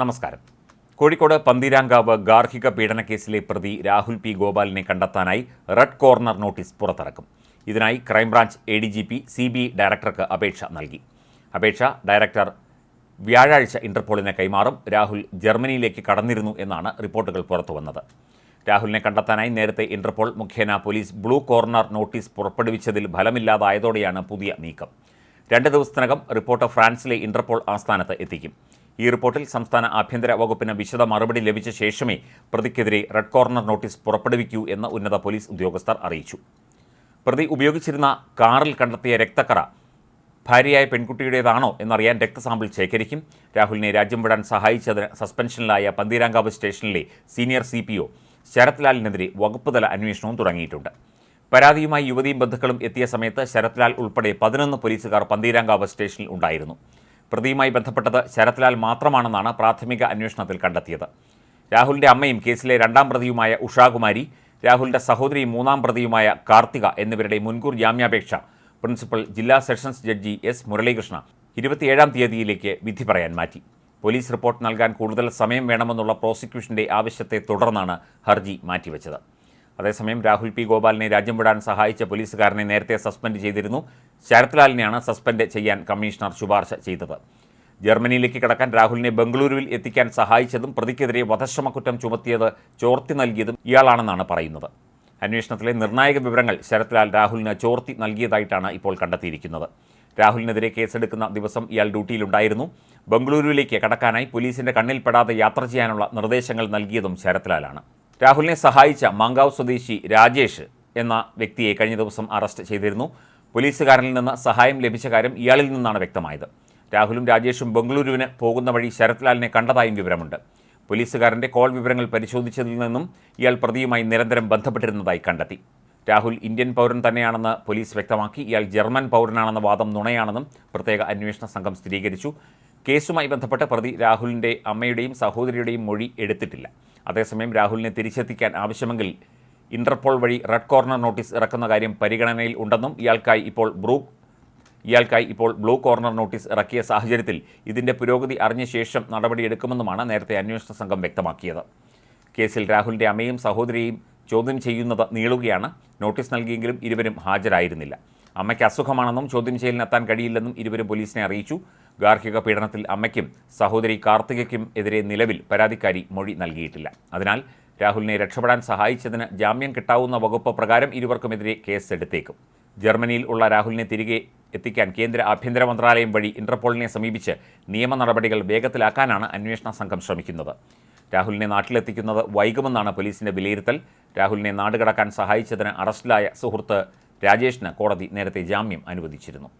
നമസ്കാരം. കോഴിക്കോട് പന്തീരാങ്കാവ് ഗാർഹിക പീഡനക്കേസിലെ പ്രതി രാഹുൽ പി ഗോപാലിനെ കണ്ടെത്താനായി റെഡ് കോർണർ നോട്ടീസ് പുറത്തിറക്കും. ഇതിനായി crime branch A D G P C B ഡയറക്ടർക്ക് അപേക്ഷ നൽകി. അപേക്ഷ ഡയറക്ടർ വ്യാഴാഴ്ച ഇന്റർപോളിനെ കൈമാറും. രാഹുൽ ജർമ്മനിയിലേക്ക് കടന്നിരുന്നു എന്നാണ് റിപ്പോർട്ടുകൾ പുറത്തുവന്നത്. രാഹുലിനെ കണ്ടെത്താനായി നേരത്തെ ഇന്റർപോൾ മുഖേന പോലീസ് ബ്ലൂ കോർണർ നോട്ടീസ് പുറപ്പെടുവിച്ചതിൽ ഫലമില്ലാതായതോടെയാണ് പുതിയ നീക്കം. രണ്ട് ദിവസത്തിനകം റിപ്പോർട്ട് ഫ്രാൻസിലെ ഇന്റർപോൾ ആസ്ഥാനത്ത് എത്തിക്കും. ഈ റിപ്പോർട്ടിൽ സംസ്ഥാന ആഭ്യന്തര വകുപ്പിന് വിശദ മറുപടി ലഭിച്ച ശേഷമേ പ്രതിക്കെതിരെ റെഡ് കോർണർ നോട്ടീസ് പുറപ്പെടുവിക്കൂ എന്ന് ഉന്നത പോലീസ് ഉദ്യോഗസ്ഥർ അറിയിച്ചു. പ്രതി ഉപയോഗിച്ചിരുന്ന കാറിൽ കണ്ടെത്തിയ രക്തക്കറ ഭാര്യയായ പെൺകുട്ടിയുടേതാണോ എന്നറിയാൻ രക്തസാമ്പിൾ ശേഖരിക്കും. രാഹുലിനെ രാജ്യം വിടാൻ സഹായിച്ചതിന് സസ്പെൻഷനിലായ പന്തീരാങ്കാവ് സ്റ്റേഷനിലെ സീനിയർ സി പി ഒ ശരത്ലാലിനെതിരെ വകുപ്പുതല അന്വേഷണവും തുടങ്ങിയിട്ടുണ്ട്. പരാതിയുമായി യുവതിയും ബന്ധുക്കളും എത്തിയ സമയത്ത് ശരത്ലാൽ ഉൾപ്പെടെ പതിനൊന്ന് പോലീസുകാർ പന്തീരാങ്കാവ് സ്റ്റേഷനിൽ ഉണ്ടായിരുന്നു. പ്രതിയുമായി ബന്ധപ്പെട്ടത് ശരത്ലാൽ മാത്രമാണെന്നാണ് പ്രാഥമിക അന്വേഷണത്തിൽ കണ്ടെത്തിയത്. രാഹുലിന്റെ അമ്മയും കേസിലെ രണ്ടാം പ്രതിയുമായ ഉഷാകുമാരി രാഹുലിന്റെ സഹോദരിയും മൂന്നാം പ്രതിയുമായ കാർത്തിക എന്നിവരുടെ മുൻകൂർ ജാമ്യാപേക്ഷ പ്രിൻസിപ്പൽ ജില്ലാ സെഷൻസ് ജഡ്ജി എസ് മുരളീകൃഷ്ണ ഇരുപത്തിയേഴാം തീയതിയിലേക്ക് വിധി പറയാൻ മാറ്റി. പോലീസ് റിപ്പോർട്ട് നൽകാൻ കൂടുതൽ സമയം വേണമെന്നുള്ള പ്രോസിക്യൂഷന്റെ ആവശ്യത്തെ തുടർന്നാണ് ഹർജി മാറ്റിവെച്ചത്. അതേസമയം രാഹുൽ പി ഗോപാലിനെ രാജ്യം വിടാൻ സഹായിച്ച പോലീസുകാരനെ നേരത്തെ സസ്പെൻഡ് ചെയ്തിരുന്നു. ശരത്ലാലിനെയാണ് സസ്പെൻഡ് ചെയ്യാൻ കമ്മീഷണർ ശുപാർശ ചെയ്തത്. ജർമ്മനിയിലേക്ക് കടക്കാൻ രാഹുലിനെ ബംഗളൂരുവിൽ എത്തിക്കാൻ സഹായിച്ചതും പ്രതിക്കെതിരെ വധശ്രമക്കുറ്റം ചുമത്തിയത് ചോർത്തി നൽകിയതും ഇയാളാണെന്നാണ് പറയുന്നത്. അന്വേഷണത്തിലെ നിർണായക വിവരങ്ങൾ ശരത്ലാൽ രാഹുലിന് ചോർത്തി നൽകിയതായിട്ടാണ് ഇപ്പോൾ കണ്ടെത്തിയിരിക്കുന്നത്. രാഹുലിനെതിരെ കേസെടുക്കുന്ന ദിവസം ഇയാൾ ഡ്യൂട്ടിയിലുണ്ടായിരുന്നു. ബംഗളൂരുവിലേക്ക് കടക്കാനായി പോലീസിന്റെ കണ്ണിൽപ്പെടാതെ യാത്ര ചെയ്യാനുള്ള നിർദ്ദേശങ്ങൾ നൽകിയതും ശരത്ലാലാണ്. രാഹുലിനെ സഹായിച്ച മാങ്കാവ് സ്വദേശി രാജേഷ് എന്ന വ്യക്തിയെ കഴിഞ്ഞ ദിവസം അറസ്റ്റ് ചെയ്തിരുന്നു. പോലീസുകാരനിൽ നിന്ന് സഹായം ലഭിച്ച കാര്യം ഇയാളിൽ നിന്നാണ് വ്യക്തമായത്. രാഹുലും രാജേഷും ബംഗളൂരുവിന് പോകുന്ന വഴി ശരത്ലാലിനെ കണ്ടതായും വിവരമുണ്ട്. പോലീസുകാരന്റെ കോൾ വിവരങ്ങൾ പരിശോധിച്ചതിൽ നിന്നും ഇയാൾ പ്രതിയുമായി നിരന്തരം ബന്ധപ്പെട്ടിരുന്നതായി കണ്ടെത്തി. രാഹുൽ ഇന്ത്യൻ പൗരൻ തന്നെയാണെന്ന് പോലീസ് വ്യക്തമാക്കി. ഇയാൾ ജർമ്മൻ പൗരനാണെന്ന വാദം നുണയാണെന്നും പ്രത്യേക അന്വേഷണ സംഘം സ്ഥിരീകരിച്ചു. കേസുമായി ബന്ധപ്പെട്ട് പ്രതി രാഹുലിന്റെ അമ്മയുടെയും സഹോദരിയുടെയും മൊഴി എടുത്തിട്ടില്ല. അതേസമയം രാഹുലിനെ തിരിച്ചെത്തിക്കാൻ ആവശ്യമെങ്കിൽ ഇന്റർപോൾ വഴി റെഡ് കോർണർ നോട്ടീസ് ഇറക്കുന്ന കാര്യം പരിഗണനയിൽ ഉണ്ടെന്നും ഇയാൾക്കായി ഇപ്പോൾ ബ്രൂ ഇയാൾക്കായി ഇപ്പോൾ ബ്ലൂ കോർണർ നോട്ടീസ് ഇറക്കിയ സാഹചര്യത്തിൽ ഇതിന്റെ പുരോഗതി അറിഞ്ഞ ശേഷം നടപടിയെടുക്കുമെന്നുമാണ് നേരത്തെ അന്വേഷണ സംഘം വ്യക്തമാക്കിയത്. കേസിൽ രാഹുലിന്റെ അമ്മയും സഹോദരിയെയും ചോദ്യം ചെയ്യുന്നത് നീളുകയാണ്. നോട്ടീസ് നൽകിയെങ്കിലും ഇരുവരും ഹാജരായിരുന്നില്ല. അമ്മയ്ക്ക് അസുഖമാണെന്നും ചോദ്യം ചെയ്യലിനെത്താൻ കഴിയില്ലെന്നും ഇരുവരും പോലീസിനെ അറിയിച്ചു. ഗാർഹിക പീഡനത്തിൽ അമ്മയ്ക്കും സഹോദരി കാർത്തികയ്ക്കും എതിരെ നിലവിൽ പരാതിക്കാരി മൊഴി നൽകിയിട്ടില്ല. അതിനാൽ രാഹുലിനെ രക്ഷപ്പെടാൻ സഹായിച്ചതിന് ജാമ്യം കിട്ടാവുന്ന വകുപ്പ് പ്രകാരം ഇരുവർക്കുമെതിരെ കേസ് എടുത്തേക്കും ജർമ്മനിയിൽ ഉള്ള രാഹുലിനെ തിരികെ എത്തിക്കാൻ കേന്ദ്ര ആഭ്യന്തര മന്ത്രാലയം വഴി ഇന്റർപോളിനെ സമീപിച്ച് നിയമ നടപടികൾ വേഗത്തിലാക്കാനാണ് അന്വേഷണ സംഘം ശ്രമിക്കുന്നത്. രാഹുലിനെ നാട്ടിലെത്തിക്കുന്നത് വൈകുമെന്നാണ് പോലീസിന്റെ വിലയിരുത്തൽ. രാഹുലിനെ നാടുകടക്കാൻ സഹായിച്ചതിന് അറസ്റ്റിലായ സുഹൃത്ത് രാജേഷിന് കോടതി നേരത്തെ ജാമ്യം അനുവദിച്ചിരുന്നു.